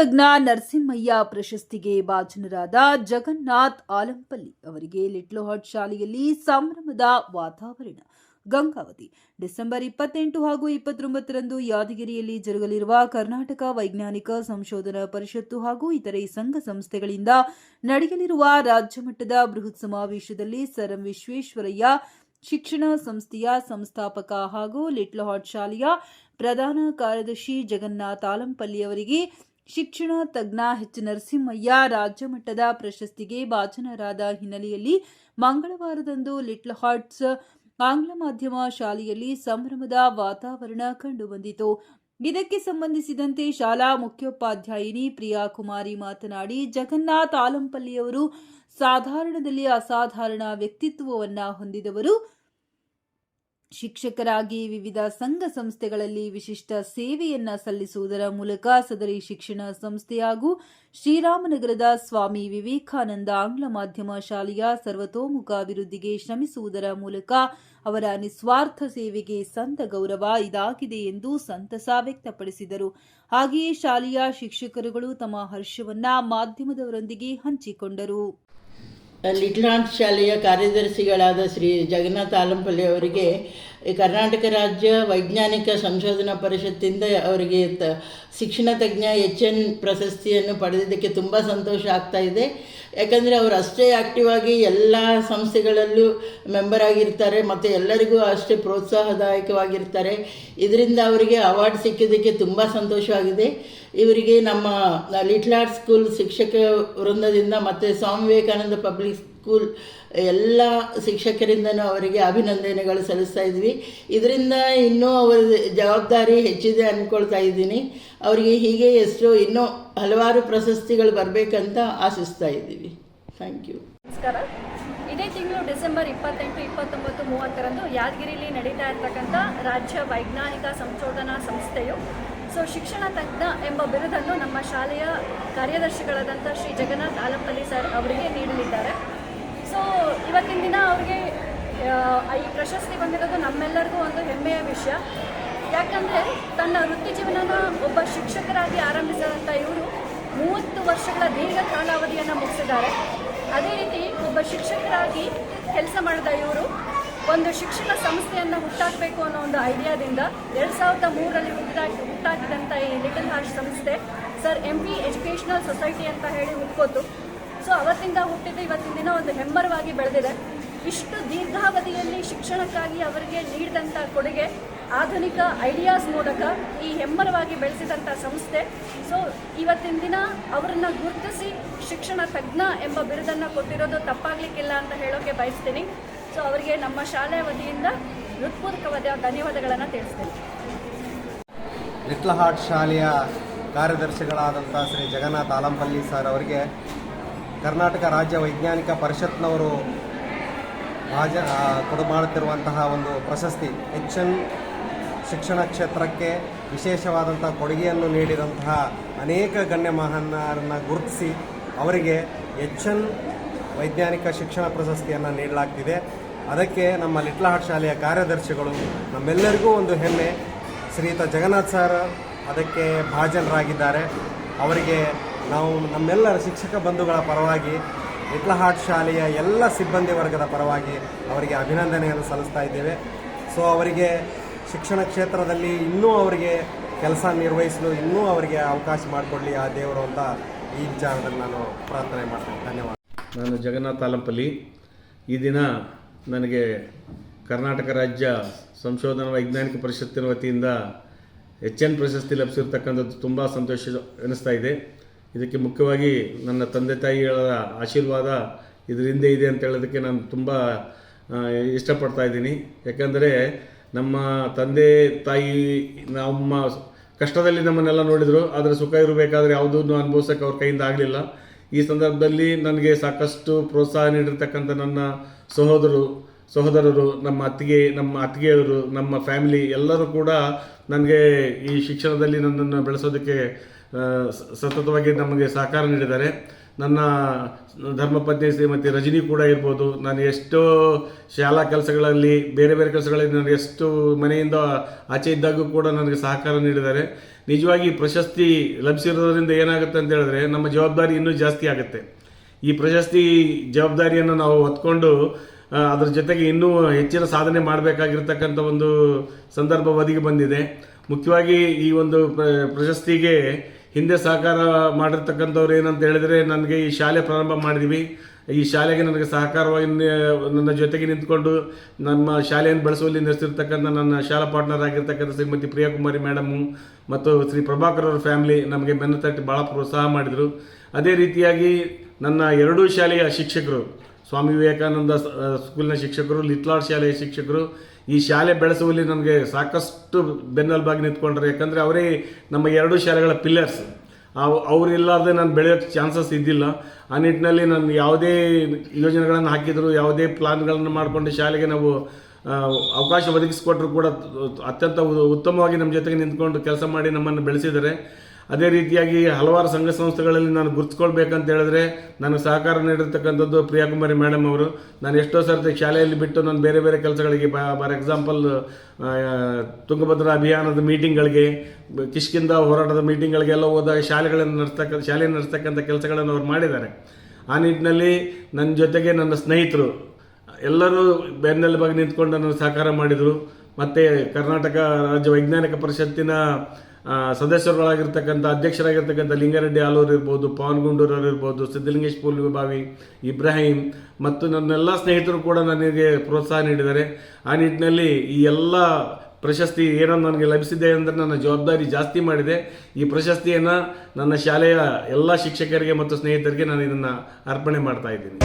ತಜ್ಞ ನರಸಿಂಹಯ್ಯ ಪ್ರಶಸ್ತಿಗೆ ಭಾಜನರಾದ ಜಗನ್ನಾಥ್ ಆಲಂಪಲ್ಲಿ ಅವರಿಗೆ ಲಿಟ್ಲ್ ಹಾಟ್ ಶಾಲೆಯಲ್ಲಿ ಸಂಭ್ರಮದ ವಾತಾವರಣ. ಗಂಗಾವತಿ, ಡಿಸೆಂಬರ್ ಇಪ್ಪತ್ತೆಂಟು ಹಾಗೂ ಇಪ್ಪತ್ತೊಂಬತ್ತರಂದು ಯಾದಗಿರಿಯಲ್ಲಿ ಜರುಗಲಿರುವ ಕರ್ನಾಟಕ ವೈಜ್ಞಾನಿಕ ಸಂಶೋಧನಾ ಪರಿಷತ್ತು ಹಾಗೂ ಇತರೆ ಸಂಘ ಸಂಸ್ಥೆಗಳಿಂದ ನಡೆಯಲಿರುವ ರಾಜ್ಯ ಮಟ್ಟದ ಬೃಹತ್ ಸಮಾವೇಶದಲ್ಲಿ ಸರ್ ವಿಶ್ವೇಶ್ವರಯ್ಯ, ಶಿಕ್ಷಣ ಸಂಸ್ಥೆಯ ಸಂಸ್ಥಾಪಕ ಹಾಗೂ ಲಿಟ್ಲ್ ಹಾಟ್ ಶಾಲೆಯ ಪ್ರಧಾನ ಕಾರ್ಯದರ್ಶಿ ಜಗನ್ನಾಥ್ ಆಲಂಪಲ್ಲಿ ಅವರಿಗೆ ಶಿಕ್ಷಣ, ತಜ್ಞ ಎಚ್ ನರಸಿಂಹಯ್ಯ ರಾಜ್ಯ ಮಟ್ಟದ ಪ್ರಶಸ್ತಿಗೆ ಭಾಜನರಾದ ಹಿನ್ನೆಲೆಯಲ್ಲಿ ಮಂಗಳವಾರದಂದು ಲಿಟ್ಲ್ ಹಾರ್ಟ್ಸ್ ಆಂಗ್ಲ ಮಾಧ್ಯಮ ಶಾಲೆಯಲ್ಲಿ ಸಂಭ್ರಮದ ವಾತಾವರಣ ಕಂಡುಬಂದಿತು. ಇದಕ್ಕೆ ಸಂಬಂಧಿಸಿದಂತೆ ಶಾಲಾ ಮುಖ್ಯೋಪಾಧ್ಯಾಯಿನಿ ಪ್ರಿಯಾ ಕುಮಾರಿ ಮಾತನಾಡಿ, ಜಗನ್ನಾಥ್ ಆಲಂಪಲ್ಲಿಯವರು ಸಾಧಾರಣದಲ್ಲಿ ಅಸಾಧಾರಣ ವ್ಯಕ್ತಿತ್ವವನ್ನು ಹೊಂದಿದವರು. ಶಿಕ್ಷಕರಾಗಿ ವಿವಿಧ ಸಂಘ ಸಂಸ್ಥೆಗಳಲ್ಲಿ ವಿಶಿಷ್ಟ ಸೇವೆಯನ್ನ ಸಲ್ಲಿಸುವುದರ ಮೂಲಕ ಸದರಿ ಶಿಕ್ಷಣ ಸಂಸ್ಥೆ ಹಾಗೂ ಶ್ರೀರಾಮನಗರದ ಸ್ವಾಮಿ ವಿವೇಕಾನಂದ ಆಂಗ್ಲ ಮಾಧ್ಯಮ ಶಾಲೆಯ ಸರ್ವತೋಮುಖ ಅಭಿವೃದ್ಧಿಗೆ ಶ್ರಮಿಸುವುದರ ಮೂಲಕ ಅವರ ನಿಸ್ವಾರ್ಥ ಸೇವೆಗೆ ಸಂತ ಗೌರವ ಇದಾಗಿದೆ ಎಂದು ಸಂತಸ ವ್ಯಕ್ತಪಡಿಸಿದರು. ಹಾಗೆಯೇ ಶಾಲೆಯ ಶಿಕ್ಷಕರುಗಳು ತಮ್ಮ ಹರ್ಷವನ್ನ ಮಾಧ್ಯಮದವರೊಂದಿಗೆ ಹಂಚಿಕೊಂಡರು. ಲಿಟ್ಲ್ ಹಾರ್ಟ್ ಶಾಲೆಯ ಕಾರ್ಯದರ್ಶಿಗಳಾದ ಶ್ರೀ ಜಗನ್ನಾಥ ಆಲಂಪಲ್ಲಿ ಅವರಿಗೆ ಕರ್ನಾಟಕ ರಾಜ್ಯ ವೈಜ್ಞಾನಿಕ ಸಂಶೋಧನಾ ಪರಿಷತ್ತಿಂದ ಅವರಿಗೆ ಶಿಕ್ಷಣ ತಜ್ಞ ಎಚ್ ಎನ್ ಪ್ರಶಸ್ತಿಯನ್ನು ಪಡೆದಿದ್ದಕ್ಕೆ ತುಂಬ ಸಂತೋಷ ಆಗ್ತಾ ಇದೆ. ಯಾಕಂದರೆ ಅವರು ಅಷ್ಟೇ ಆ್ಯಕ್ಟಿವ್ ಆಗಿ ಎಲ್ಲ ಸಂಸ್ಥೆಗಳಲ್ಲೂ ಮೆಂಬರ್ ಆಗಿರ್ತಾರೆ, ಮತ್ತು ಎಲ್ಲರಿಗೂ ಅಷ್ಟೇ ಪ್ರೋತ್ಸಾಹದಾಯಕವಾಗಿರ್ತಾರೆ. ಇದರಿಂದ ಅವರಿಗೆ ಅವಾರ್ಡ್ ಸಿಕ್ಕಿದ್ದಕ್ಕೆ ತುಂಬ ಸಂತೋಷವಾಗಿದೆ. ಇವರಿಗೆ ನಮ್ಮ ಲಿಟ್ಲ್ ಆರ್ಟ್ ಸ್ಕೂಲ್ ಶಿಕ್ಷಕ ವೃಂದದಿಂದ ಮತ್ತು ಸ್ವಾಮಿ ವಿವೇಕಾನಂದ ಪಬ್ಲಿಕ್ ಸ್ಕೂಲ್ ಎಲ್ಲ ಶಿಕ್ಷಕರಿಂದನೂ ಅವರಿಗೆ ಅಭಿನಂದನೆಗಳು ಸಲ್ಲಿಸ್ತಾ ಇದ್ವಿ. ಇದರಿಂದ ಇನ್ನೂ ಅವರ ಜವಾಬ್ದಾರಿ ಹೆಚ್ಚಿದೆ ಅಂದ್ಕೊಳ್ತಾ ಇದ್ದೀನಿ. ಅವರಿಗೆ ಹೀಗೆ ಎಷ್ಟು ಇನ್ನೂ ಹಲವಾರು ಪ್ರಶಸ್ತಿಗಳು ಬರಬೇಕಂತ ಆಶಿಸ್ತಾ ಇದ್ದೀವಿ. ಥ್ಯಾಂಕ್ ಯು ನಮಸ್ಕಾರ. ಇದೇ ತಿಂಗಳು ಡಿಸೆಂಬರ್ ಇಪ್ಪತ್ತೆಂಟು, ಇಪ್ಪತ್ತೊಂಬತ್ತು, ಮೂವತ್ತರಂದು ಯಾದಗಿರಿಲಿ ನಡೀತಾ ಇರತಕ್ಕಂಥ ರಾಜ್ಯ ವೈಜ್ಞಾನಿಕ ಸಂಶೋಧನಾ ಸಂಸ್ಥೆಯು ಸೊ ಶಿಕ್ಷಣ ತಜ್ಞ ಎಂಬ ಬಿರುದನ್ನು ನಮ್ಮ ಶಾಲೆಯ ಕಾರ್ಯದರ್ಶಿಗಳಾದಂಥ ಶ್ರೀ ಜಗನ್ನಾಥ್ ಆಲಂಪಲ್ಲಿ ಸರ್ ಅವರಿಗೆ ನೀಡಲಿದ್ದಾರೆ. ಸೊ ಇವತ್ತಿನ ದಿನ ಅವರಿಗೆ ಈ ಪ್ರಶಸ್ತಿ ಬಂದಿರೋದು ನಮ್ಮೆಲ್ಲರಿಗೂ ಒಂದು ಹೆಮ್ಮೆಯ ವಿಷಯ. ಯಾಕಂದರೆ ತನ್ನ ವೃತ್ತಿ ಜೀವನನ ಒಬ್ಬ ಶಿಕ್ಷಕರಾಗಿ ಆರಂಭಿಸಿದಂಥ ಇವರು ಮೂವತ್ತು ವರ್ಷಗಳ ದೀರ್ಘ ಕಾಲಾವಧಿಯನ್ನು ಮುಗಿಸಿದ್ದಾರೆ. ಅದೇ ರೀತಿ ಒಬ್ಬ ಶಿಕ್ಷಕರಾಗಿ ಕೆಲಸ ಮಾಡಿದ ಇವರು ಒಂದು ಶಿಕ್ಷಣ ಸಂಸ್ಥೆಯನ್ನು ಹುಟ್ಟಾಕಬೇಕು ಅನ್ನೋ ಒಂದು ಐಡಿಯಾದಿಂದ ಎರಡು ಸಾವಿರದ ಮೂರರಲ್ಲಿ ಹುಟ್ಟಾಕಿ ಹುಟ್ಟಾಕಿದಂಥ ಈ ಲಿಟಲ್ ಹಾರ್ಟ್ ಸಂಸ್ಥೆ, sir M P educational society ಅಂತ ಹೇಳಿ ಹುಟ್ಕೋತು ಸೊ ಅವತ್ತಿಂದ ಹುಟ್ಟಿದ್ದು ಇವತ್ತಿನ ದಿನ ಒಂದು ಹೆಮ್ಮರವಾಗಿ ಬೆಳೆದಿದೆ. ಇಷ್ಟು ದೀರ್ಘಾವಧಿಯಲ್ಲಿ ಶಿಕ್ಷಣಕ್ಕಾಗಿ ಅವರಿಗೆ ನೀಡಿದಂಥ ಕೊಡುಗೆ, ಆಧುನಿಕ ಐಡಿಯಾಸ್ ಮೂಲಕ ಈ ಹೆಮ್ಮರವಾಗಿ ಬೆಳೆಸಿದಂಥ ಸಂಸ್ಥೆ. ಸೊ ಇವತ್ತಿನ ದಿನ ಅವರನ್ನ ಗುರುತಿಸಿ ಶಿಕ್ಷಣ ತಜ್ಞ ಎಂಬ ಬಿರುದನ್ನು ಕೊಟ್ಟಿರೋದು ತಪ್ಪಾಗ್ಲಿಕ್ಕಿಲ್ಲ ಅಂತ ಹೇಳೋಕೆ ಬಯಸ್ತೀನಿ. ಸೊ ಅವರಿಗೆ ನಮ್ಮ ಶಾಲೆ ವತಿಯಿಂದ ಹೃತ್ಪೂರ್ವಕವಾದ ಧನ್ಯವಾದಗಳನ್ನು ತಿಳಿಸ್ತೇನೆ. ಲಿಟ್ಲಹಾಟ್ ಶಾಲೆಯ ಕಾರ್ಯದರ್ಶಿಗಳಾದಂಥ ಶ್ರೀ ಜಗನ್ನಾಥ್ ಆಲಂಪಲ್ಲಿ ಸರ್ ಅವರಿಗೆ ಕರ್ನಾಟಕ ರಾಜ್ಯ ವೈಜ್ಞಾನಿಕ ಪರಿಷತ್ನವರು ರಾಜ ಕೊಡು ಮಾಡುತ್ತಿರುವಂತಹ ಒಂದು ಪ್ರಶಸ್ತಿ ಹೆಚ್ಚನ್ ಶಿಕ್ಷಣ ಕ್ಷೇತ್ರಕ್ಕೆ ವಿಶೇಷವಾದಂಥ ಕೊಡುಗೆಯನ್ನು ನೀಡಿದಂತಹ ಅನೇಕ ಗಣ್ಯ ಮಹನ್ನರನ್ನು ಗುರುತಿಸಿ ಅವರಿಗೆ ಹೆಚ್ಚನ್ ವೈಜ್ಞಾನಿಕ ಶಿಕ್ಷಣ ಪ್ರಶಸ್ತಿಯನ್ನು ನೀಡಲಾಗ್ತಿದೆ. ಅದಕ್ಕೆ ನಮ್ಮ ಲಿಟ್ಲ ಹಾಟ್ ಶಾಲೆಯ ಕಾರ್ಯದರ್ಶಿಗಳು, ನಮ್ಮೆಲ್ಲರಿಗೂ ಒಂದು ಹೆಮ್ಮೆ. ಶ್ರೀಯುತ ಜಗನ್ನಾಥ್ ಸರ್ ಅದಕ್ಕೆ ಭಾಜನರಾಗಿದ್ದಾರೆ. ಅವರಿಗೆ ನಾವು ನಮ್ಮೆಲ್ಲರ ಶಿಕ್ಷಕ ಬಂಧುಗಳ ಪರವಾಗಿ, ಲಿಟ್ಲ ಹಾಟ್ ಶಾಲೆಯ ಎಲ್ಲ ಸಿಬ್ಬಂದಿ ವರ್ಗದ ಪರವಾಗಿ ಅವರಿಗೆ ಅಭಿನಂದನೆಯನ್ನು ಸಲ್ಲಿಸ್ತಾ ಇದ್ದೇವೆ. ಸೊ, ಅವರಿಗೆ ಶಿಕ್ಷಣ ಕ್ಷೇತ್ರದಲ್ಲಿ ಇನ್ನೂ ಅವರಿಗೆ ಕೆಲಸ ನಿರ್ವಹಿಸಲು ಇನ್ನೂ ಅವರಿಗೆ ಅವಕಾಶ ಮಾಡಿಕೊಡಲಿ ಆ ದೇವರು ಅಂತ ಈ ವಿಚಾರದಲ್ಲಿ ನಾನು ಪ್ರಾರ್ಥನೆ ಮಾಡ್ತೇನೆ. ಧನ್ಯವಾದ. ನಾನು ಜಗನ್ನಾಥ್ ಆಲಂಪಲ್ಲಿ. ಈ ದಿನ ನನಗೆ ಕರ್ನಾಟಕ ರಾಜ್ಯ ಸಂಶೋಧನಾ ವೈಜ್ಞಾನಿಕ ಪರಿಷತ್ತಿನ ವತಿಯಿಂದ ಎಚ್ ಎನ್ ಪ್ರಶಸ್ತಿ ಲಭಿಸಿರ್ತಕ್ಕಂಥದ್ದು ತುಂಬ ಸಂತೋಷ ಎನಿಸ್ತಾ ಇದೆ. ಇದಕ್ಕೆ ಮುಖ್ಯವಾಗಿ ನನ್ನ ತಂದೆ ತಾಯಿಗಳ ಆಶೀರ್ವಾದ ಇದರಿಂದ ಇದೆ ಅಂತ ಹೇಳೋದಕ್ಕೆ ನಾನು ತುಂಬ ಇಷ್ಟಪಡ್ತಾ ಇದ್ದೀನಿ. ಯಾಕಂದರೆ ನಮ್ಮ ತಂದೆ ತಾಯಿ ನಮ್ಮ ಕಷ್ಟದಲ್ಲಿ ನಮ್ಮನ್ನೆಲ್ಲ ನೋಡಿದರು, ಆದರೆ ಸುಖ ಇರಬೇಕಾದ್ರೆ ಯಾವುದನ್ನು ಅನುಭವಿಸೋಕೆ ಅವ್ರ ಕೈಯಿಂದ ಆಗಲಿಲ್ಲ. ಈ ಸಂದರ್ಭದಲ್ಲಿ ನನಗೆ ಸಾಕಷ್ಟು ಪ್ರೋತ್ಸಾಹ ನೀಡಿರ್ತಕ್ಕಂಥ ನನ್ನ ಸಹೋದರರು ಸಹೋದರರು, ನಮ್ಮ ಅತ್ತಿಗೆ, ನಮ್ಮ ಅತ್ತಿಗೆಯವರು, ನಮ್ಮ ಫ್ಯಾಮಿಲಿ ಎಲ್ಲರೂ ಕೂಡ ನನಗೆ ಈ ಶಿಕ್ಷಣದಲ್ಲಿ ನನ್ನನ್ನು ಬೆಳೆಸೋದಕ್ಕೆ ಸತತವಾಗಿ ನಮಗೆ ಸಹಕಾರ ನೀಡಿದ್ದಾರೆ. ನನ್ನ ಧರ್ಮಪತ್ನಿ ಶ್ರೀಮತಿ ರಜನಿ ಕೂಡ ಇರ್ಬೋದು. ನಾನು ಎಷ್ಟೋ ಶಾಲಾ ಕೆಲಸಗಳಲ್ಲಿ, ಬೇರೆ ಬೇರೆ ಕೆಲಸಗಳಲ್ಲಿ ನಾನು ಎಷ್ಟು ಮನೆಯಿಂದ ಆಚೆ ಇದ್ದಾಗೂ ಕೂಡ ನನಗೆ ಸಹಕಾರ ನೀಡಿದ್ದಾರೆ. ನಿಜವಾಗಿ ಪ್ರಶಸ್ತಿ ಲಭಿಸಿರೋದ್ರಿಂದ ಏನಾಗುತ್ತೆ ಅಂತ ಹೇಳಿದ್ರೆ, ನಮ್ಮ ಜವಾಬ್ದಾರಿ ಇನ್ನೂ ಜಾಸ್ತಿ ಆಗುತ್ತೆ. ಈ ಪ್ರಶಸ್ತಿ ಜವಾಬ್ದಾರಿಯನ್ನು ನಾವು ಹೊತ್ಕೊಂಡು ಅದರ ಜೊತೆಗೆ ಇನ್ನೂ ಹೆಚ್ಚಿನ ಸಾಧನೆ ಮಾಡಬೇಕಾಗಿರ್ತಕ್ಕಂಥ ಒಂದು ಸಂದರ್ಭ ಒದಗಿ ಬಂದಿದೆ. ಮುಖ್ಯವಾಗಿ ಈ ಒಂದು ಪ್ರ- ಪ್ರಶಸ್ತಿಗೆ ಹಿಂದೆ ಸಹಕಾರ ಮಾಡಿರ್ತಕ್ಕಂಥವ್ರು ಏನಂತ ಹೇಳಿದರೆ, ನನಗೆ ಈ ಶಾಲೆ ಪ್ರಾರಂಭ ಮಾಡಿದ್ವಿ. ಈ ಶಾಲೆಗೆ ನನಗೆ ಸಹಕಾರವಾಗಿ ನನ್ನ ಜೊತೆಗೆ ನಿಂತ್ಕೊಂಡು ನಮ್ಮ ಶಾಲೆಯನ್ನು ಬೆಳೆಸುವಲ್ಲಿ ನಡೆಸಿರ್ತಕ್ಕಂಥ ನನ್ನ ಶಾಲಾ ಪಾರ್ಟ್ನರ್ ಆಗಿರ್ತಕ್ಕಂಥ ಶ್ರೀಮತಿ ಪ್ರಿಯಾಕುಮಾರಿ ಮೇಡಮು ಮತ್ತು ಶ್ರೀ ಪ್ರಭಾಕರ್ ಅವರ ಫ್ಯಾಮಿಲಿ ನಮಗೆ ಬೆನ್ನು ತಟ್ಟಿ ಭಾಳ ಪ್ರೋತ್ಸಾಹ ಮಾಡಿದರು. ಅದೇ ರೀತಿಯಾಗಿ ನನ್ನ ಎರಡೂ ಶಾಲೆಯ ಶಿಕ್ಷಕರು ಸ್ವಾಮಿ ವಿವೇಕಾನಂದ ಸ್ಕೂಲಿನ ಶಿಕ್ಷಕರು ಲಿತ್ಲಾಡ್ ಶಾಲೆಯ ಶಿಕ್ಷಕರು, ಈ ಶಾಲೆ ಬೆಳೆಸುವಲ್ಲಿ ನನಗೆ ಸಾಕಷ್ಟು ಬೆನ್ನೆಲುಬಾಗಿ ನಿಂತ್ಕೊಂಡ್ರು. ಯಾಕಂದರೆ ಅವರೇ ನಮ್ಮ ಎರಡು ಶಾಲೆಗಳ ಪಿಲ್ಲರ್ಸ್ ಅವು ಅವರಿಲ್ಲಾರ್ದೆ ನಾನು ಬೆಳೆಯೋಕ್ಕೆ ಚಾನ್ಸಸ್ ಇದ್ದಿಲ್ಲ. ಆ ನಿಟ್ಟಿನಲ್ಲಿ ನಾನು ಯಾವುದೇ ಯೋಜನೆಗಳನ್ನು ಹಾಕಿದ್ರು, ಯಾವುದೇ ಪ್ಲಾನ್ಗಳನ್ನು ಮಾಡಿಕೊಂಡು ಶಾಲೆಗೆ ನಾವು ಅವಕಾಶ ಒದಗಿಸಿಕೊಟ್ರು ಕೂಡ ಅತ್ಯಂತ ಉತ್ತಮವಾಗಿ ನಮ್ಮ ಜೊತೆಗೆ ನಿಂತ್ಕೊಂಡು ಕೆಲಸ ಮಾಡಿ ನಮ್ಮನ್ನು ಬೆಳೆಸಿದ್ದಾರೆ. ಅದೇ ರೀತಿಯಾಗಿ ಹಲವಾರು ಸಂಘ ಸಂಸ್ಥೆಗಳಲ್ಲಿ ನಾನು ಗುರುತಿಸ್ಕೊಳ್ಬೇಕಂತ ಹೇಳಿದ್ರೆ ನನಗೆ ಸಹಕಾರ ನೀಡಿರ್ತಕ್ಕಂಥದ್ದು ಪ್ರಿಯಾಕುಮಾರಿ ಮೇಡಮ್ ಅವರು. ನಾನು ಎಷ್ಟೋ ಸರ್ತಿ ಶಾಲೆಯಲ್ಲಿ ಬಿಟ್ಟು ನಾನು ಬೇರೆ ಬೇರೆ ಕೆಲಸಗಳಿಗೆ ಫಾರ್ ಎಕ್ಸಾಂಪಲ್ ತುಂಗಭದ್ರಾ ಅಭಿಯಾನದ ಮೀಟಿಂಗ್ಗಳಿಗೆ ಕಿಷ್ಕಿಂದ ಹೋರಾಟದ ಮೀಟಿಂಗ್ಗಳಿಗೆಲ್ಲ ಹೋದಾಗ ಶಾಲೆಗಳನ್ನು ನಡೆಸ್ತಕ್ಕ ಶಾಲೆ ನಡೆಸ್ತಕ್ಕಂಥ ಕೆಲಸಗಳನ್ನು ಅವ್ರು ಮಾಡಿದ್ದಾರೆ. ಆ ನಿಟ್ಟಿನಲ್ಲಿ ನನ್ನ ಜೊತೆಗೆ ನನ್ನ ಸ್ನೇಹಿತರು, ಎಲ್ಲರೂ ಬೆನ್ನೆಲುಬಾಗಿ ನಿಂತ್ಕೊಂಡು ನನಗೆ ಸಹಕಾರ ಮಾಡಿದರು. ಮತ್ತು ಕರ್ನಾಟಕ ರಾಜ್ಯ ವೈಜ್ಞಾನಿಕ ಪರಿಷತ್ತಿನ ಸದಸ್ಯರುಗಳಾಗಿರ್ತಕ್ಕಂಥ ಅಧ್ಯಕ್ಷರಾಗಿರ್ತಕ್ಕಂಥ ಲಿಂಗಾರೆಡ್ಡಿ ಆಲೂರು ಇರ್ಬೋದು ಪವನ್ ಗುಂಡೂರವ್ರು ಇರ್ಬೋದು ಸಿದ್ದಲಿಂಗೇಶ್ ಪೂಲ್ವಿಭಾವಿ ಇಬ್ರಾಹಿಂ ಮತ್ತು ನನ್ನೆಲ್ಲ ಸ್ನೇಹಿತರು ಕೂಡ ನನಗೆ ಪ್ರೋತ್ಸಾಹ ನೀಡಿದ್ದಾರೆ. ಆ ನಿಟ್ಟಿನಲ್ಲಿ ಈ ಎಲ್ಲ ಪ್ರಶಸ್ತಿ ಏನೋ ನನಗೆ ಲಭಿಸಿದೆ ಅಂದರೆ ನನ್ನ ಜವಾಬ್ದಾರಿ ಜಾಸ್ತಿ ಮಾಡಿದೆ. ಈ ಪ್ರಶಸ್ತಿಯನ್ನು ನನ್ನ ಶಾಲೆಯ ಎಲ್ಲ ಶಿಕ್ಷಕರಿಗೆ ಮತ್ತು ಸ್ನೇಹಿತರಿಗೆ ನಾನು ಇದನ್ನು ಅರ್ಪಣೆ ಮಾಡ್ತಾ ಇದ್ದೀನಿ.